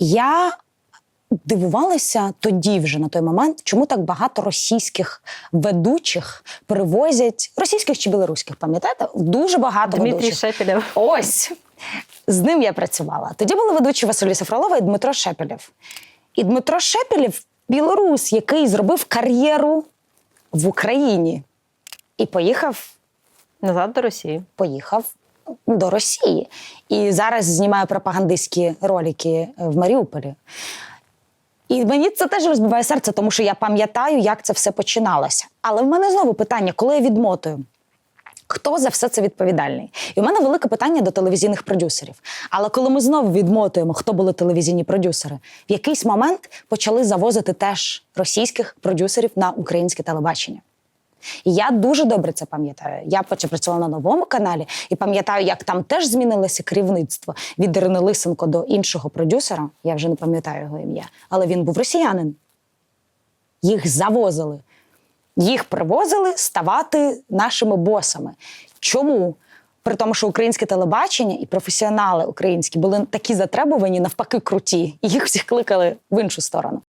Я дивувалася тоді, вже на той момент, чому так багато російських ведучих привозять російських чи білоруських, пам'ятаєте? Дуже багато Дмитрій ведучих. Шепелєв. Ось з ним я працювала. Тоді були ведучі Василі Сафролова і Дмитро Шепелєв. І Дмитро Шепелєв білорус, який зробив кар'єру в Україні і поїхав Назад до Росії. поїхав до Росії. І зараз знімає пропагандистські ролики в Маріуполі. І мені це теж розбиває серце, тому що я пам'ятаю, як це все починалося. Але в мене знову питання, коли я відмотую. Хто за все це відповідальний? І в мене велике питання до телевізійних продюсерів. Але коли ми знову відмотуємо, хто були телевізійні продюсери, в якийсь момент почали завозити теж російських продюсерів на українське телебачення. І я дуже добре це пам'ятаю. Я працювала на новому каналі і пам'ятаю, як там теж змінилося керівництво від Ірини Лисенко до іншого продюсера. Я вже не пам'ятаю його ім'я, але він був росіянин. Їх завозили. Їх привозили ставати нашими босами. Чому? При тому, що українське телебачення і професіонали українські були такі затребувані, навпаки, круті, і їх всіх кликали в іншу сторону.